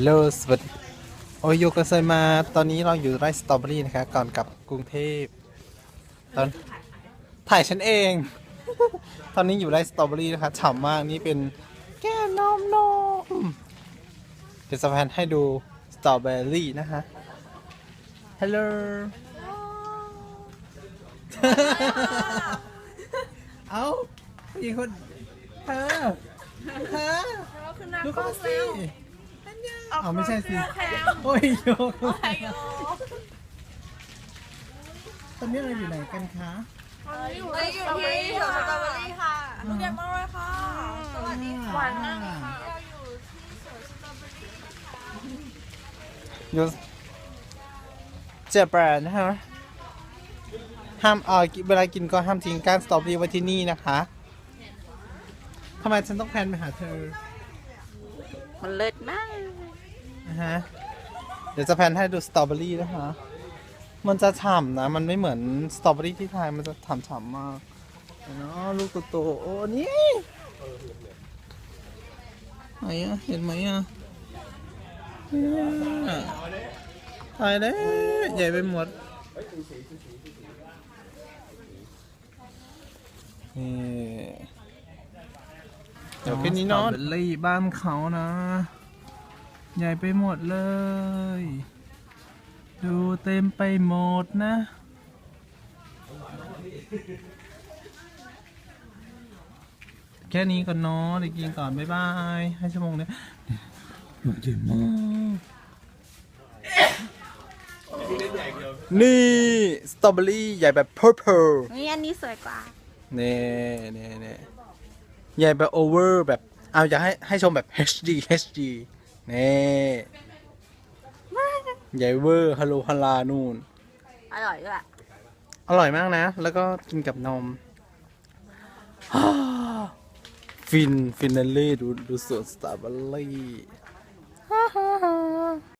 ฮัลโหลสวัสดีโอโยกเซยมา ตอนนี้เราอยู่ไร่สตรอเบอรี่นะคะ ก่อนกลับกรุงเทพ ตอนถ่ายฉันเอง ตอนนี้อยู่ไร่สตรอเบอรี่นะคะฉ่ำมากนี่เป็นแก้วนมนมเดี๋ยวสะพานให้ดูสตรอเบอรี่นะคะฮัลโหลเอาอีกคนเธอเธอดูเขาสิ เอาไม่ใช่สิ โอ้ยโยกตอนนี้เราอยู่ไหนกันคะอยู่ที่สวนสตรอเบอรี่ค่ะทุเรียนมากเลยค่ะ สวัสดีค่ะหวานมากเราอยู่ที่สวนสตรอเบอรี่อยู่เจแปนนะฮะห้ามเออเวลากินก็ห้ามทิ้งก้านสตรอเบอรี่ไว้ที่นี่นะคะทำไมฉันต้องแพนไปหาเธอ มันเลิศมากนะ ฮะเดี๋ยวจะแพนให้ดูสตรอเบอรี่นะคะมันจะฉ่ำนะ มันไม่เหมือนสตรอเบอรี่ที่ไทย มันจะฉ่ำๆมากเนาะลูกโตๆโอ้นี่ไหนอะเห็นไหมอะเนี่ยตายแล้วใหญ่ไปหมดนี่เดี๋ยวแค่นี้เนาะสตรอเบอรี่บ้านเขานะ ใหญ่ไปหมดเลย ดูเต็มไปหมดนะ แค่นี้ก่อนเนาะเดี๋ยวกินก่อน บ๊ายบาย ให้ชั่วโมงเนี้ยหนุ่มใหญ่มากนี่สตรอเบอรี่ใหญ่แบบ purple นี่อันนี้สวยกว่าเน่เน่เน่ใหญ่แบบโอเวอร์แบบ เอาอยากให้ให้ชมแบบ HD HD เนี่ใหญ่เวอร์ฮัลโหลฮัลลานูน อร่อยด้วยอะอร่อยมากนะ แล้วก็กินกับนม ฟิน ฟินเนลลี่ดูดูสวนสตรอเบอรี่